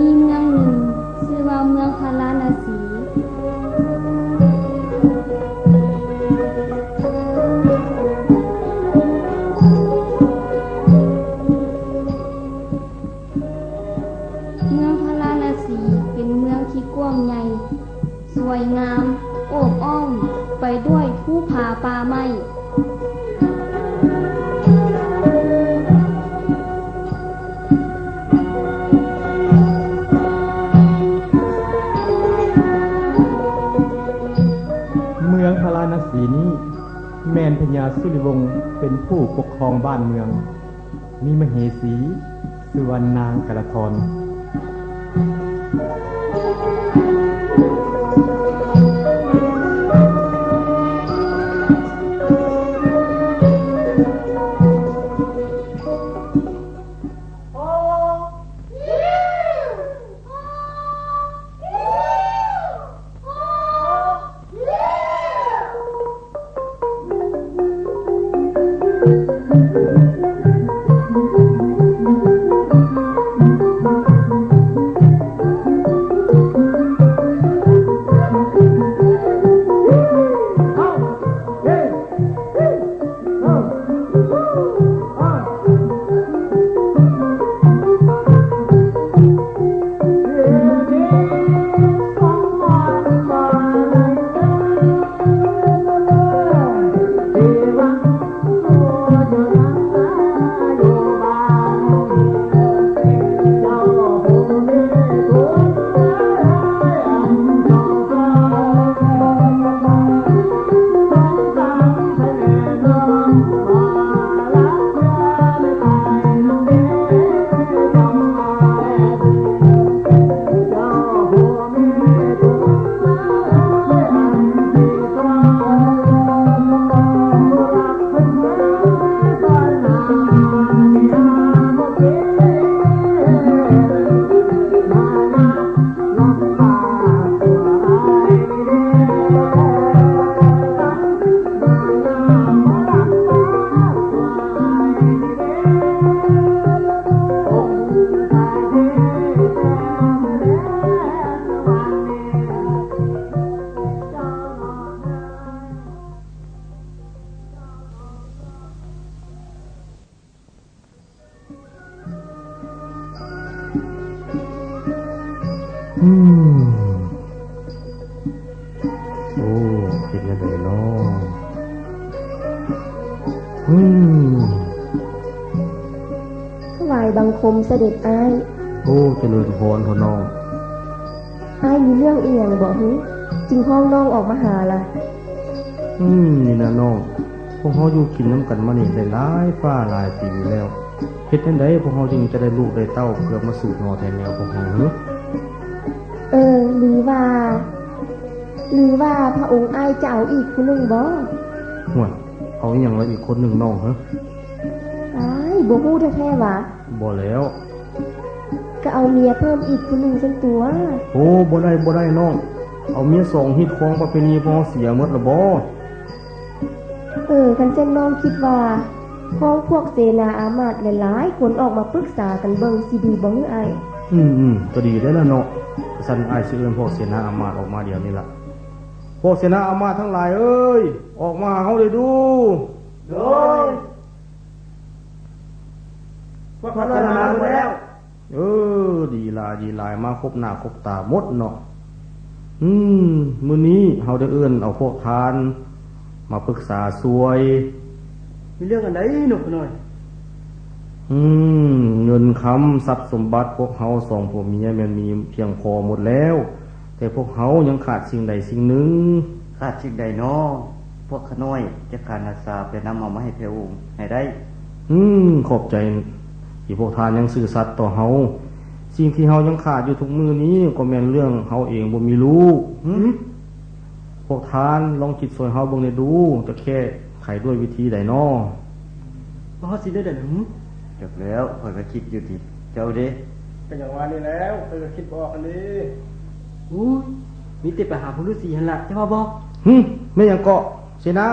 มีเมืองหนึ่งชื่อว่าเมืองพาราณสี ญาสุริวงศ์เป็นผู้ปกครองบ้านเมือง มีมเหสีสุวรรณนางกระทร มเสด็จอ้าย โอ้เจริญพรพ่อน้องอ้ายมีเรื่องเอียงบอกหึจึงห้องน้องออกมาหาล่ะ อืมนี่นะน้องพวกเขาอยู่กินน้ำกันมานี่ได้หลายฟ้าหลายปีแล้วเฮ็ดจังไดพวกเขาจึงจะได้ลูกได้เต้าเพื่อมาสืบนอแทนแนวพวกเขาเนอะเออหรือว่า หรือว่าพระองค์อ้ายจะเอาอีกผู้หนึ่งบ่ห่วยเอาอหย่างละอีกคนหนึ่งน้องเหรออ้าย บ่ฮู้แท้ๆว่าบ่แล้ว ก็เอาเมียเพิ่มอีกผู้หนึ่งสันตัว โอ้บ่ได้บ่ได้น้อง เอาเมียสองฮิตคองประเพณีพอเสียหมดละบ่เออคันเส้นน้องคิดว่าพ้องพวกเสนาอามาตย์หลายๆคนออกมาปรึกษากันเบิ่งสิดีบ่ฮืออ้ายอืมอืมก็ดีได้อละเนาะสันอายสิเอิ้นพวกเสนาอามาตย์ออกมาเดี๋ยวนี้ล่ะพวกเสนาอามาตย์ทั้งหลายเอ้ย ออกมาเฮาได้ดูโดยพ วกพัฒนาหมดแล้ว เออ ดีหลายดีหลายมาครบหน้าครบตาหมดเนาะอืมมื้อนี้เฮาได้เอิ้นเอาพวกทาน มาปรึกษาซวย มีเรื่องอันไหนหนุกหน่อย อืม เงินคำทรัพย์สมบัติพวกเฮาสองผัวเมียมันมีเพียงพอหมดแล้ว แต่พวกเฮายังขาดสิ่งใดสิ่งหนึ่ง ขาดสิ่งใดเนาะพวกขน้อยจะขาดอาสาไปนำเอามาให้พระองค์ให้ได้ อืม ขอบใจ ที่พวกทานยังซื่อสัตย์ต่อเฮาสิ่งที่เฮายังขาดอยู่ทุกมือนี้ ก็แม่นเรื่องเฮาเองบ่มีลูกหึพวกทานลองคิดสวยเฮาเบิ่งได้ดูจะแค่ไขด้วยวิธีใดน้อเพราะสิได้เด่นหึจบแล้วคอยก็คิดอยู่ที่เจ้าเด้เป็นอย่างว่านี่แล้วเออคิดบออกอันนี้อุ้ยมีติดไปหาผู้ฤาษีหันละจะมาบอกหึแม่นหยังเกาะเสนา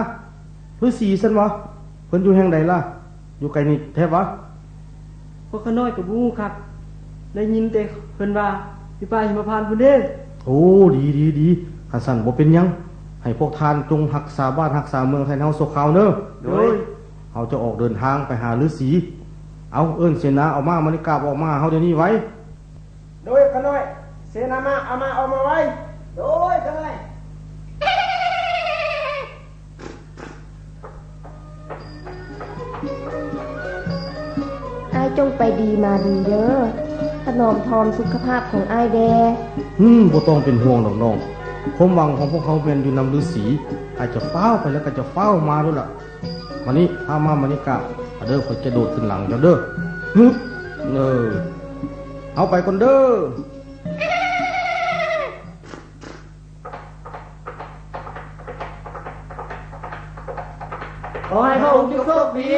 ฤาษีซั่นวะเพิ่นอยู่แห่งใดล่ะ อยู่ไกลนี่แท้วะ พวกขน้อยกับบูครับได้ยินแต่เพิ่นว่าพี่ป้าหิมพานต์พุ่นเด้โอ้ดีดีดีขันสันบ่เป็นหยัง ให้พวกทานจงรักษาบ้านรักษาเมืองไทยเฮาสกขาวเนอะโดยเฮาจะออกเดินทางไปหาฤาษีเอาเอิ้นเสนาเอามามานิกาบออกมาเฮาเดี๋ยวนี้ไว้ โดยขน้อย เสนามาเอามาเอามาไว้ โดยขน้อย จงไปดีมาดีเด้อถนอมทอมสุขภาพของอ้ายแดอืมบ่ต้องเป็นห่วงดอกน้องความหวังของพวกเขาเป็นอยู่นำฤาษีอาจจะเฝ้าไปแล้วก็จะเฝ้ามาด้วยล่ะวันนี้พามามานิกะเอาเด้อข่อยจะโดดขึ้นหลังเจ้าเด้อฮึบเออเอาไปก่อนเด้อขอให้พระองค์โชคดี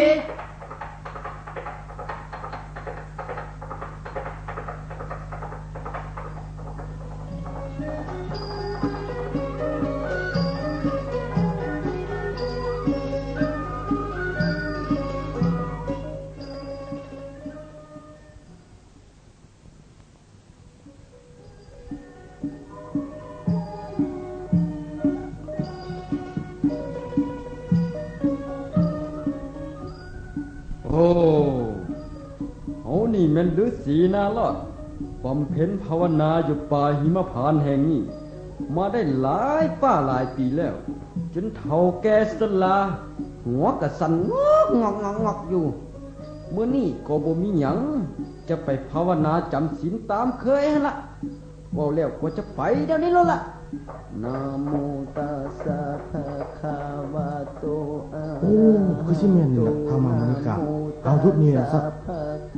แมันฤาษีนาลอดบำเพ็ญภาวนาอยู่ป่าหิมพานแห่งนี้ มาได้หลายป้าหลายปีแล้ว จนเฒ่าแกสลา หัวกระสันงอกงอกงอกงอกอยู่เมื่อนี่ก็บ่มีหยัง จะไปภาวนาจำศีลตามเคยหั่นละว่าแล้วก็จะไปเดี๋ยวนี้แล้วล่ะนะโมตัสสะภะคะวะโตอะโอ้คือสิแม่นนี่ล่ะพามามานิกะเอาทุกเนี่ยสัก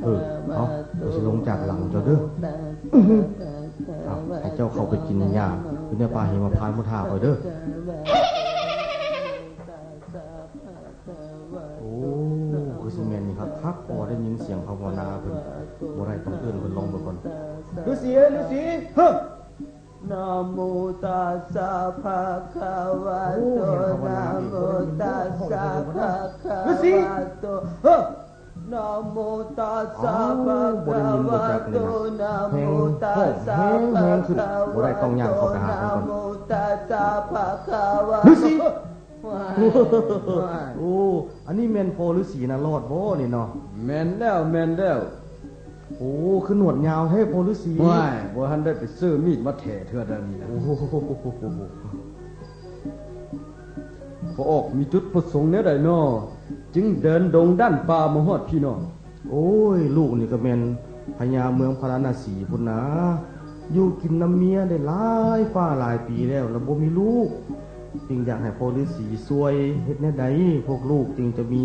เออเอาเดี๋ยวสิลงจากหลังเจ้าเด้อเอาให้เจ้าเข้าไปกินหญ้าอยู่ในป่าหิมพานต์มุทาคอยเด้อโอ้คือสิแม่นนี่ครับคักพอได้ยินเสียงภาวนาเพิ่นบ่ได้ต้องเอื้อนเพิ่นลงไปก่อนฤาษีเอ้ยฤาษีเฮ้อนะโมตัสสะภะคะวะโตนะโมตัสสะภะคะวะโตเฮ้อ นะโมตัสสะภะคะวะโตนะโมตัสสะภะคะวะโตนะโมตัสสะภะคะวะฤาษีว้ายโอ้อันนี้แม่นพอฤาษีนะรอดบ่นี่เนาะแม่นแล้วแม่นแล้วโอ้คือหนวดยาวแท้พอฤาษีว้ายบ่ทันได้ไปซื้อมีดมาแถเทื่อเดยวนี้นะโอ้โหพระออกมีจุดประสงค์แนวใดน้อ จึงเดินดงด้านป่ามาฮอดพี่น้อง โอ้ย ลูกนี่ก็แม่นพญาเมืองพาราณสีพุ่นนะอยู่กินน้ำเมียได้หลายฟ้าหลายปีแล้ว แล้วบ่มีลูก จึงอยากให้พ่อฤาษีช่วยเฮ็ดแนวใดพวกลูกจึงจะมี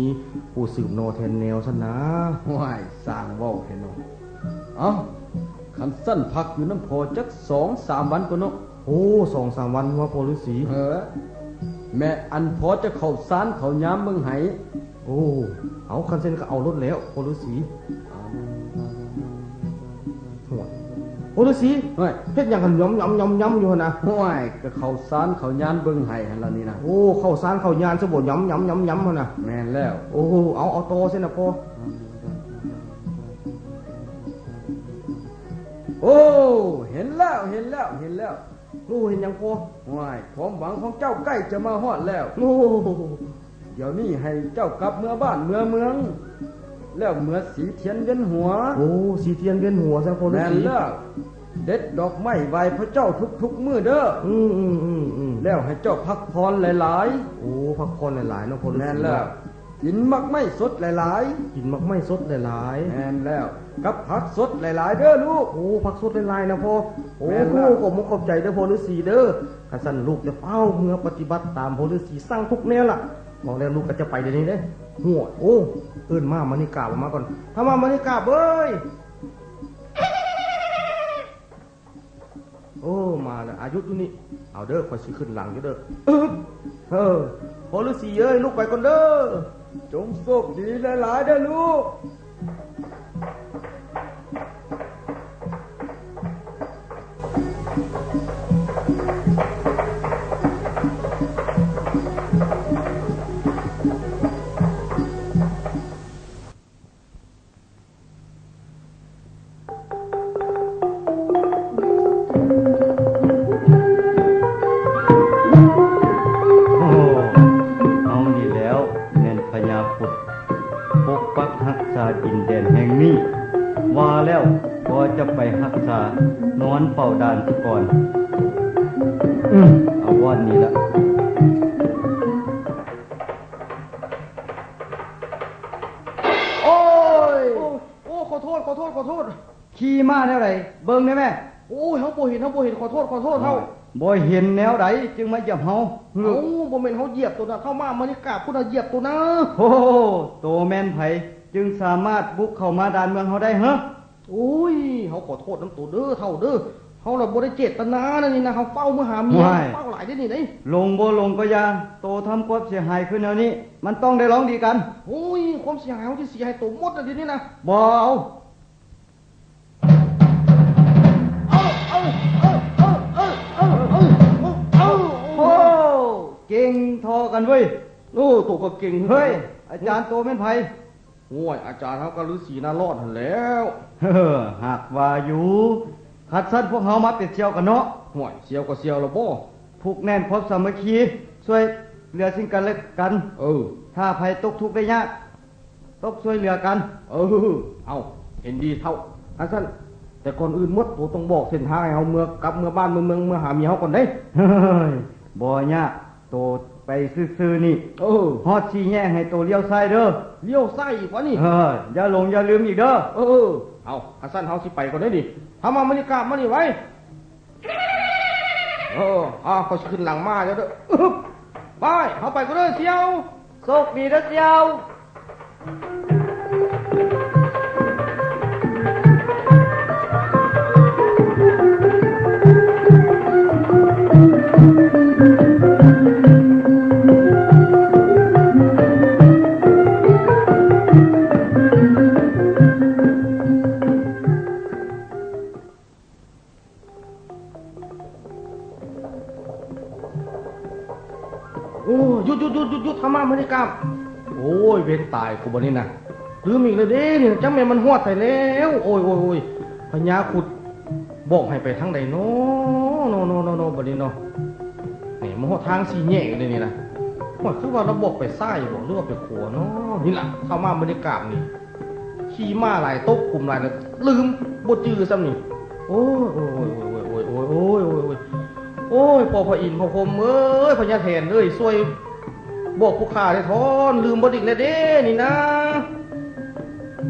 ผู้สืบโนอแทนแนวซะนะว้ายสร้างเว้าให้น้องเอ้าคันสั้นพักอยู่น้ำพอจักสองสามวันก็เนาะโอ้สองสามวันว่าพ่อฤาษีเออแม่อันพอจะเข้าสารเข้ายามเมืองไห้ โอ้ เอาคันเซ็นก็เอารถแล้วโพลุสีหัวโพลุสีเฮ้ยเฮ็ดหยังกันย้อมย้อมย้อมย้อมอยู่หั่นนะห้วยก็เข้าสารเข้ายานเบิ่งไห้หั่นล่ะนี่นะโอ้เข้าสารเข้ายานซะบ่ย้อมย้อมย้อมย้อมหั่นน่ะแม่นแล้ว โอ้เอาเอาโตเส้นน่ะพ่อโอ้เห็นแล้วเห็นแล้วเห็นแล้วโอ้เห็นหยังพ่อห้วยความหวังของเจ้าใกล้จะมาฮอดแล้วโอ้ เดี๋ยวนี้ให้เจ้ากลับเมื่อบ้านเมื่อเมือง แล้วเมื่อสีเทียนเวียนหัว โอ้สีเทียนเวียนหัวซะโพลุแม่นสีแล้วเด็ดดอกไม้ไหวพระเจ้าทุกๆมื้อเด้ออืมอืมอืมอืมแล้วให้เจ้าพักผ่อนหลายโอ้พักผ่อนหลายๆเนาะโพๆลุสีแม่นแล้วกินมักไม่สดหลายกินมักไม่สดหลายๆแม่นแล้วกับผักสดหลาย ๆ เด้อลูกๆโอ้ผักสดหลายๆนะพ่อโอ้แม่นคแล้รูวผมขอบใจเด้อโพลุสีเด้อคันสั่นลูกจะเฝ้าเมื่อปฏิบัติตามโพลุสีสร้างทุกแนวล่ะ บอกแล้วลูกก็จะไปเดี๋ยวนี้เลยหัวโอ้เอื้นมามานิกาบมาก่อนถ้ามามานิกาบเอ้ยโอ้มาแล้วอายุตุนี่เอาเด้อคอยสิขึ้นหลังอยู่เด้อเออพอฤาษีเอ้ยลูกไปก่อนเด้อจงโชคดีหลายๆเด้อลูก ซะก่อนอืมเอาวันนี้ละโอ้ย โอ้ขออโทษ ขอโทษ ขอโทษ ขี่มาแนวไหนเบิ่งได้ไหมโอ้ยเฮาบ่เห็นเฮาบ่เห็น ขอโทษ ขอโทษเฮาบ่เห็นแนวใดจึงมาเหยียบเฮาเอ้าบ่แม่นเฮาเหยียบตัวน่ะเข้ามามันนี่กราบผู้น่ะเหยียบตัวนะโอ้โหโตแม่นไผจึงสามารถบุกเข้ามาด่านเมืองเฮาได้เหรอโอ้ย เฮาขอโทษน้ำตัวเด้อเท่าเด้อ เฮาน่ะบ่ได้เจตนานะนี่นะเฮาเฝ้ามือหาเมียเฝ้าหลายได้นี่ไดลงบ่ลงก็อยาโตทำความเสียหายขึ้นแนวนี้ มันต้องได้ร้องดีกันโอ้ยความเสียหายเฮาที่เสียหายตัวหมดน่ะทีนี้นะบ่เอาเอาเอาเอาเอาเอาเอาเอาเอาโอ้เก่งทอกันเว้ยโอ้ตัวก็เก่งเฮ้ยอาจารย์โตแม่นไผโอ้ยอาจารย์เฮาก็ฤาษีน่ารอดหั่นแล้วเฮ้อหากว่าอยู่ ขัดสั้นพวกเฮามาเป็ดเชียวกันเนาะห่วยเสียวก็เสียวแล้วบ่ผูกแน่นพบสามัคคีช่วยเหลือซึ่งกันและกัน เออ ถ้าภัยตกทุกข์ได้ยากต้องช่วยเหลือกัน เออ เอาเห็นดีเท่าอันสั้นแต่ก่อนอื่นหมดตัวต้องบอกเส้นทางให้เฮาเมื่อกลับเมื่อบ้านเมื่อเมืองเมื่อหาเมียเฮาก่อนได้เฮ้ยบ่ยากโตไปซื่อๆนี่เออฮอดชี้แย่งให้โตเลี้ยวซ้ายเด้อเลี้ยวซ้ายอีกวะนี่เอออย่าหลงอย่าลืมอีกเด้อเออ เอาอันสั้นเฮาสิไปก่อนได้ดิทำมามันนี่กลับมานี่ไว้เอออ่าเขาขึ้นหลังมาเดี๋ยวเด้อไปเฮาไปก็เด้อเสียวโชคดีเด้อเสียว กูบ่นี่นะลืมอีกเลยเด้นี่จังแม่มันหวดไปแล้ว โอ้ยโอ้ยโอ้ยพญาขุดบอกให้ไปทางใดเนาะโนโนโนโนบัดนี้เนาะนี่มันหดทางสีแยกเลยนี่นะหวดคือว่าเราบอกไปซ้ายบอกหรือว่าไปขัวเนาะนี่ล่ะเข้ามาบรรยากาศนี่ขี่ม้าหลายตกกลุ่มหลายแล้วลืมบ่จื้อซ้ำนี่โอ้ยโอ้ยโอ้ยโอ้ยโอ้ยโอ้ยโอ้ยโอ้ยโอ้ยพอพระอินทร์พอพรมเอ้ยพญาแทนเอ้ยช่วย บอกผู้ข้าได้ทอนลืมบ่อีกแล้วเด้นี่นะ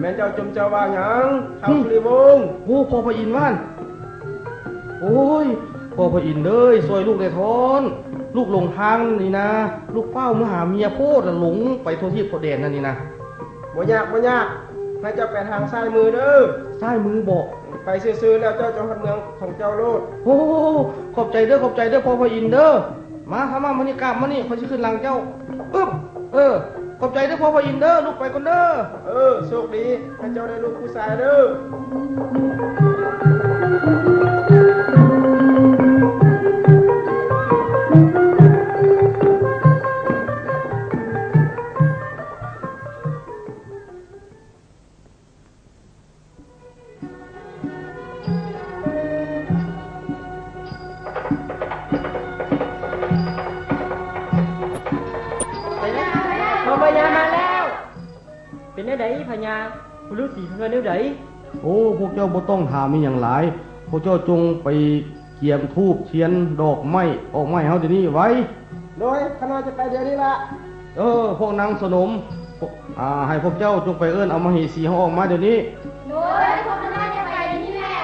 แม่เจ้าจมเจ้าว่าหยังเท่าสุริวงศ์โอ้พ่อพระอินทร์ว่านโอ้ยพ่อพระอินทร์เอ้ยซอยลูกได้ทอนลูกหลงทางนี่นะ ลูกเฝ้าเมื่อหาเมียโพดแล้วหลงไปทั่วที่ทั่วแดนนั่นนี่นะบ่ยากบ่ยากให้เจ้าไปทางซ้ายมือเด้อซ้ายมือบอกไปซื่อๆแล้วเจ้าจะฮอดเมืองของเจ้าโลดโอ้ขอบใจเด้อขอบใจเด้อพ่อพระอินทร์เด้อมาทำมามานี่กลับมานี่เขาจะขึ้นหลังเจ้า อึ๊บเออ ขอบใจเด้อพ่อพ่ออินเด้อลูกไปก่อนเด้อเออโชคดีให้เจ้าได้ลูกผู้ชายเด้อ นได้ไดพญาผู้ฤาษีเพิ่นว่าแนวใดโอ้พวกเจ้าบ่ต้องถามมีอย่างหลาย พวกเจ้าจงไปเกียมทูบเทียนดอกไม้ออกไม้เฮาเดี๋ยวนี้ไว้โดยขณะจะไปเดี๋ยวนี้ละเออ พวกนางสนมพวกอ่าให้พวกเจ้าจงไปเอิ้นเอามาเหสีเขาออกมาเดี๋ยวนี้ โดยพวกคณะจะไปนี่แหละ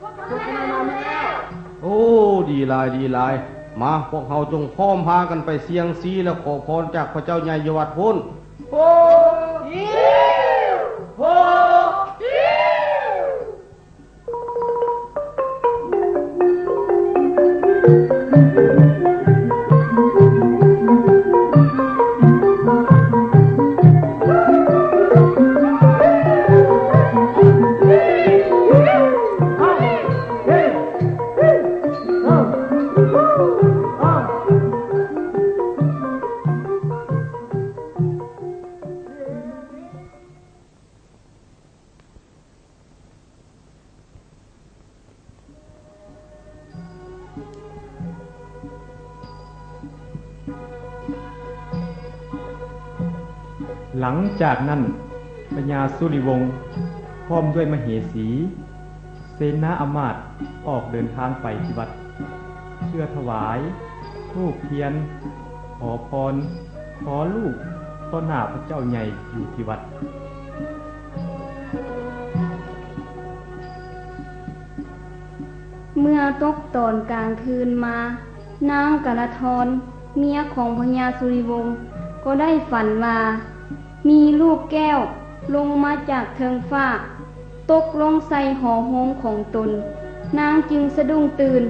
พวกคณะมาแล้ว โอ้ ดีหลายดีหลาย มาพวกเขาจงพร้อมพากันไปเสียงซีแล้วขอพรจากพระเจ้าใหญ่ยวัดพ้นโอ้ย สุริวงศ์พร้อมด้วยมเหสี เสนาอมาตย์ออกเดินทางไปที่วัดเพื่อถวายทูปเทียน ขอพร ขอลูกต้นหน้าพระเจ้าใหญ่อยู่ที่วัด เมื่อตกตอนกลางคืนมา นางกาลทรเมียของพญาสุริวงศ์ก็ได้ฝันว่า มีลูกแก้ว ลงมาจากเทิงฟ้า ตกลงใส่หอโฮงของตน นางจึงสะดุ้งตื่น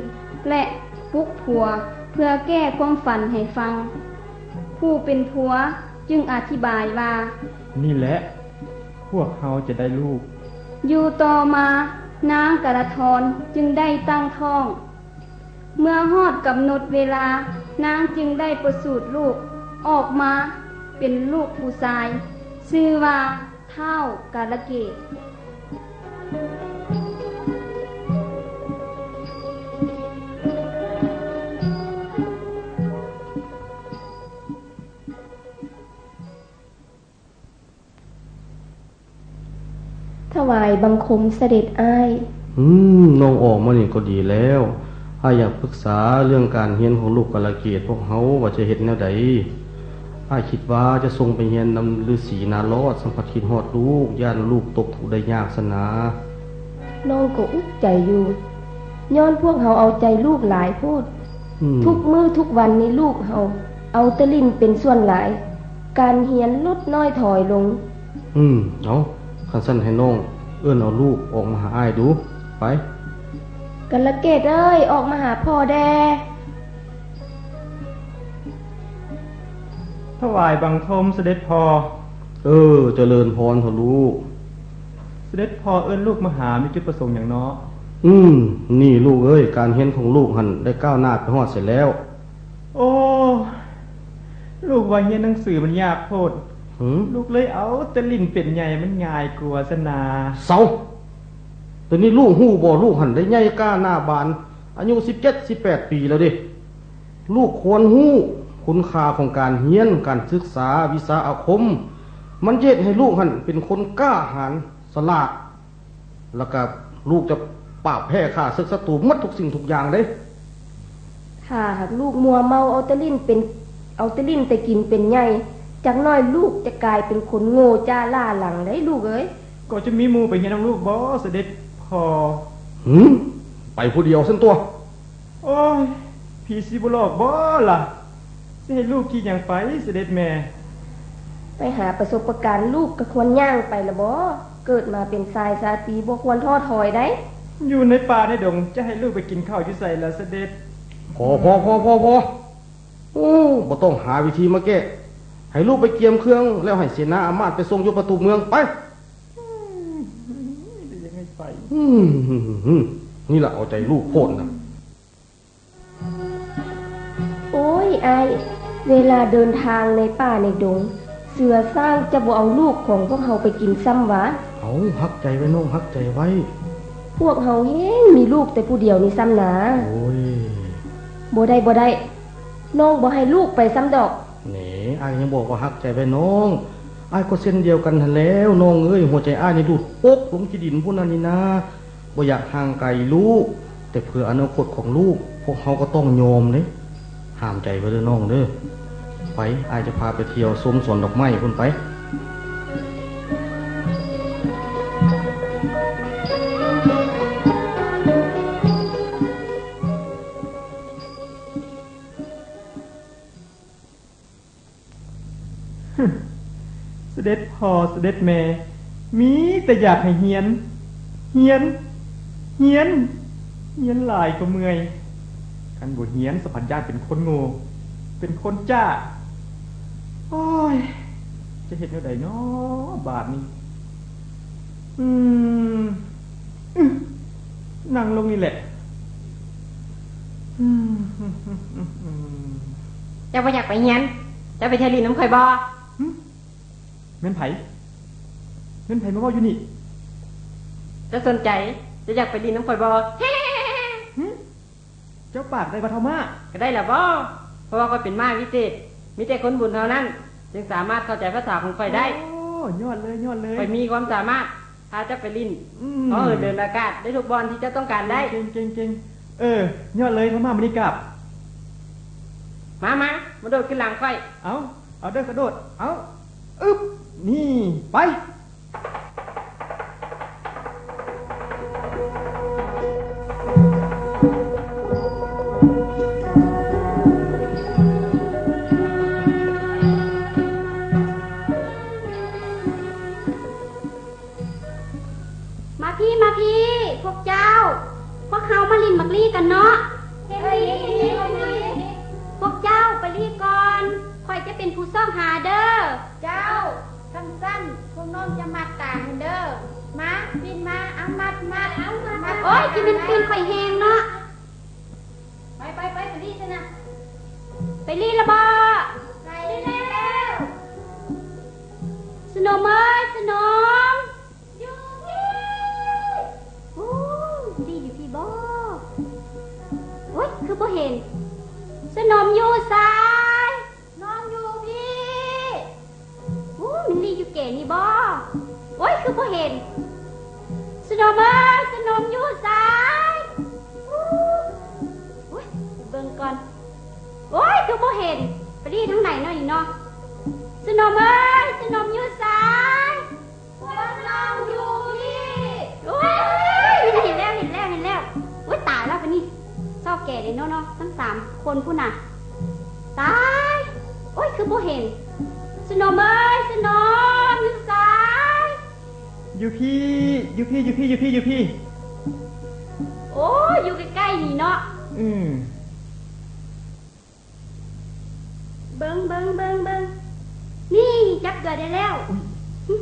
และปลุกผัวเพื่อแก้ความฝันให้ฟัง ผู้เป็นผัวจึงอธิบายว่า นี่แหละ พวกเขาจะได้ลูก อยู่ต่อมานางกระทรจึงได้ตั้งท้อง เมื่อฮอดกำหนดเวลานางจึงได้ประสูติลูกออกมาเป็นลูกผู้ชาย ชื่อว่า เท่ากาลเกตถวายบังคมเสด็จอ้าย อืมน้องออกมานี่ก็ดีแล้วถ้าอยากปรึกษาเรื่องการเรียนของลูกกาลเกตพวกเฮาว่าจะเฮ็ดแนวใด อ้ายคิดว่าจะส่งไปเรียนนำฤาษีนารอดสัมผัสคิดฮอดลูกย่านลูกตกทุกข์ได้ยากสนาน้องก็อุกใจอยู่ ย้อนพวกเฮาเอาใจลูกหลายโพดอืมทุกมือทุกวันนี้ลูกเฮาเอาแตะลินเป็นส่วนหลาย การเฮียนลดน้อยถอยลง อืมเอาคันสั้นให้น้อง เอื้อนเอาลูกออกมาหาอ้ายดู ไปกันละเกตเอ้ย ออกมาหาพ่อแด ถวายบังคมเสด็จพอ เออ เจริญพรเถอะลูก เสด็จพอเอิ้นลูกมาหามีจุดประสงค์อย่างเนาะอืม นี่ลูกเอ้ย การเห็นของลูกหันได้ก้าวหน้าไปฮอดเสร็จแล้ว โอ้ ลูกว่าเรียนหนังสือมันยากโพดหืมลูกเลยเอาแต่ลิ้นเป็นใหญ่มันง่ายกลัวาสนา เสาตอนนี้ลูกหู้บ่ลูกหันได้ใหญ่ก้าหน้าบาน อายุสิบเจ็ดสิบแปดปีแล้วเดิ ลูกควรหู้ คุณค่าของการเรียนการศึกษาวิชาอาคม มันเย็ดให้ลูกหันเป็นคนกล้าหาญสลาดแล้วก็ลูกจะปราบแพ้ข้าศึกศัตรูหมัดทุกสิ่งทุกอย่างเลยถ้าหากลูกมัวเมาเอาแตะลินเป็นเอาแตะลินแต่กินเป็นใหญ่จากน้อยลูกจะกลายเป็นคนโง่จ้าล่าหลังได้ลูกเอ้ยก็จะมีหมูไปเรียนน้ำลูกบ่เสด็จพอหืมไปผู้เดียวเส้นตัว โอ้ยพี่สิบุหลอกบ่ล่ะ สิให้ลูกคิดอย่างไปเสด็จแม่ ไปหาประสบการณ์ลูกก็ควรย่างไปละบ่เกิดมาเป็นทรายซาตีบ่ควรท้อถอยได้ อยู่ในป่าในดงจะให้ลูกไปกินข้าวอยู่ใส่ละเสด็จพอพอพอพอพอโอ้บ่ต้องหาวิธีมาแก้ให้ลูกไปเกียมเครื่อง แล้วให้เสนาอามาตย์ไปส่งอยู่ประตูเมืองไปยังไงไปอืมนี่แหละเอาใจลูกโพดนะโอ้ยไอาย เวลาเดินทางในป่าในดง เสือสร้างจะบ่เอาลูกของพวกเฮาไปกินซ้ำหวะ เอาหักใจไว้น้องหักใจไว้ พวกเฮาเฮ้งมีลูกแต่ผู้เดียวนี่ซ้ำหนาโอ้ยบ่ได้บ่ได้น้องบ่ให้ลูกไปซ้ำดอกแหนอายยังบอกว่าหักใจไว้น้องอายก็เส้นเดียวกันหันแล้วน้องเอ้ยหัวใจอายนี่ดูดปกลงที่ดินพุ่นนั่นนี่นะบ่อยากห่างไกลลูก แต่เพื่ออนาคตของลูก พวกเฮาก็ต้องยอมเด้ ห้ามใจไว้เด้อน้องเด้อไปอายจะพาไปเที่ยวชมสวนดอกไม้พุ่นไปเสด็จพ่อเสด็จแม่ มีแต่อยากให้เฮียน เฮียน เฮียน เฮียนหลายก็เมื่อย คันบ่เฮียนสัพพัญญาเป็นคนโง่เป็นคนจ้า โอ้ย จะเห็นเอาใดเนาะบาทนี้ อืมอื้อนั่งลงนี่แหละอืมเจ้าบ่อยากไปเฮียนเจ้าไปเทยลีน้ำข่อยบ่แม่นไผแม่นไผมาเว่าอยู่นี่เจะสนใจเจะอยากไปลีน้ำข่อยบ่หึ เจ้าปากได้บัทามาก็ได้ละบ่เพราะว่าข่อยเป็นม้าวิเศษมีแต่คนบุญเท่านั้น จึงสามารถเข้าใจภาษาของข่อยได้โอ้ยอดเลยยอดเลยข่อยมีความสามารถพาเจ้าไปลินอืมเพราะเออเดินอากาศได้ทุกบอลที่เจ้าต้องการได้ เก่งเก่งเก่งเออยอดเลยพม่ามันนี่กลับ มามามาโดดขึ้นหลังข่อยเอาเอาเด้อกระโดด เอาอึบนี่ไป สนมเอ้ยสนมอยู่ซ้ายโอ้ยเบิ่งก่อน โอ้ยคือบ่เห็นไปรีทั้งไหนเนาะนี่เนาะสนมเอ้ยสนมอยู่ซ้ายพวกน้องอยู่พี่โอ้ยเห็นแล้วเห็นแล้วเห็นแล้วโอ้ยตายแล้วปะนี่ชอบแก่เลยเนาะเนาะทั้งสามคนพูดน่ะตาย โอ้ยคือบ่เห็นสนมเอ้ยสนมอยู่ซ้าย อยู่พี่อยู่พี่อยู่พี่อยู่พี่อยู่พี่ โอ้ยอยู่ใกล้ๆนี่เนาะ อืมเบิ้งเบิ้งเบิ้งเบิ้งนี่จับเกิดได้แล้วหึ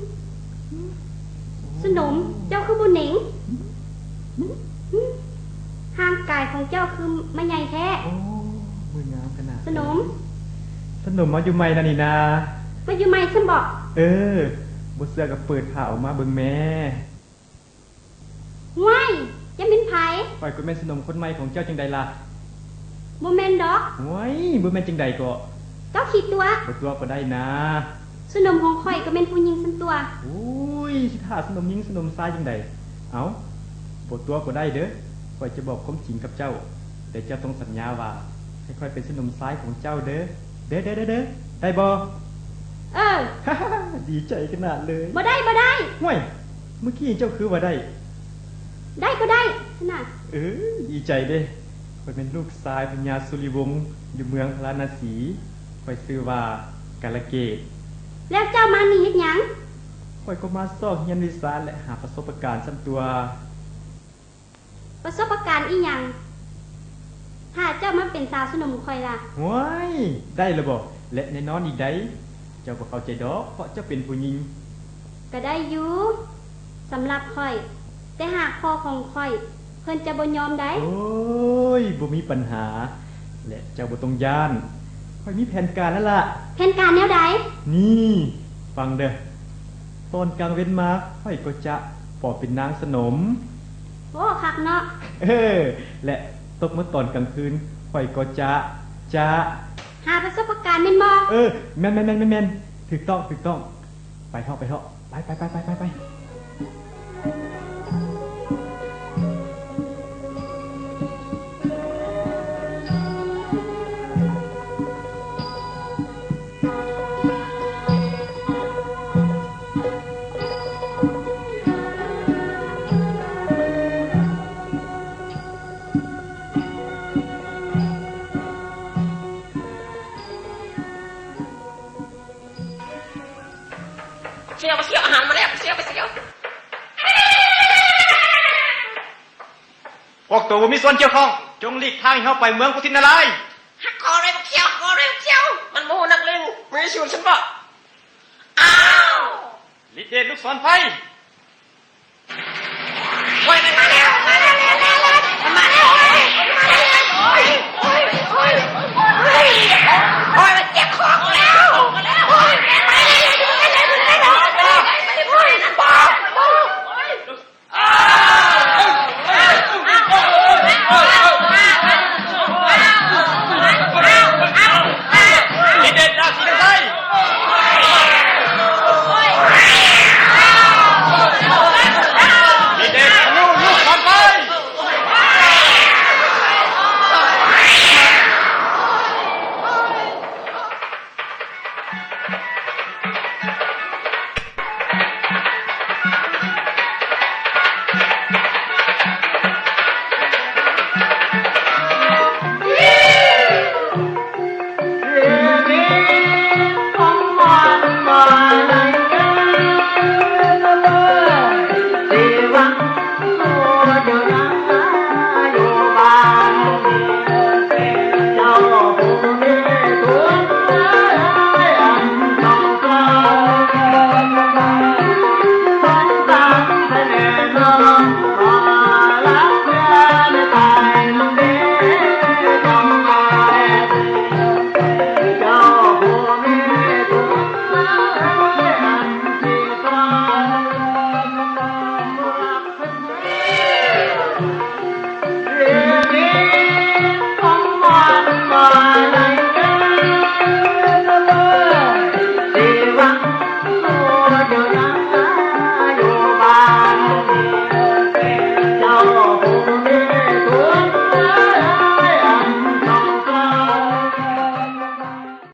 สนมเจ้าคือบุญหนิงหึห่างกายของเจ้าคือไม่ใหญ่แท้โอ้มืองามขนาดสนมสนมมาอยู่ใหม่นะนี่นามาอยู่ไหมฉันบอก เออ บเสื้อกับเปิดผ้าออกมาเบิ่งแม่ว้ายจะเป็นไผปล่อยกุแม่นสนมคนใหม่ของเจ้าจังใดล่ะโมเมนดอกไว้บ่แม่นจังใดก็เจ้าคิดตัวบ่ตัวก็ได้นะ สนมของข่อยก็เป็นผู้หญิงสันตัวอุ้ยสิท่าสนมยิงสนมซ้ายจังใดเอาบ่ตัวก็ได้เด้อข่อยจะบอกความจริงกับเจ้า แต่เจ้าต้องสัญญาว่าให้ค่อยเป็นสนมซ้ายของเจ้าเด้อเด้อเด้อเด้อเด้อได้บ่ เออ ดีใจขนาดเลยบ่ได้บ่ได้ห่วยเมื่อกี้เจ้าคือว่าได้ ได้ก็ได้ขนาดเออดีใจเด้ข่อยเป็นลูกชายพญาสุริวงศ์อยู่เมืองพระนศีข่อยชื่อว่ากาลเกต แล้วเจ้ามานี่เฮ็ดหยังข่อยก็มาสอบเรียนวิชาและหาประสบการณ์ซ้ำตัว ประสบการณ์อีหยังถ้าเจ้ามาเป็นสาวสนมข่อยล่ะว้ายได้และบอกและแน่นอนอีกได้ เจ้าก็เข้าใจดอก เพราะเจ้าเป็นผู้หญิง ก็ได้อยู่สำหรับข่อย แต่หากพ่อของข่อย เพิ่นจะบ่ยอมได้ โอ้ยบ่มีปัญหา และเจ้าบ่ต้องย่านข่อยมีแผนการแล้วล่ะ แผนการแนวใด นี่ฟังเด้อตอนกลางเว้นมาข่อยก็จะปอบเป็นนางสนม โอ้คักเนาะ เออ และตกเมื่อตอนกลางคืนข่อยก็จะจะ หาประสบการณ์แม่นบ่เออแม่นแม่นแม่นแม่นแม่นถูกต้องถูกต้อง ไปเถอะไปเถอะไปไปไปไปไป วกตัวบ่มีส่วนเกี่ยวข้อง จงหลีกทางให้เฮาไปเมืองกุทินารายณ์หักคอเร็วเสียวคอเร็วเสียว มันโมนักเลงมีส่วนฉันบ่อ้าวฤทธิเดชลูกศรไฟ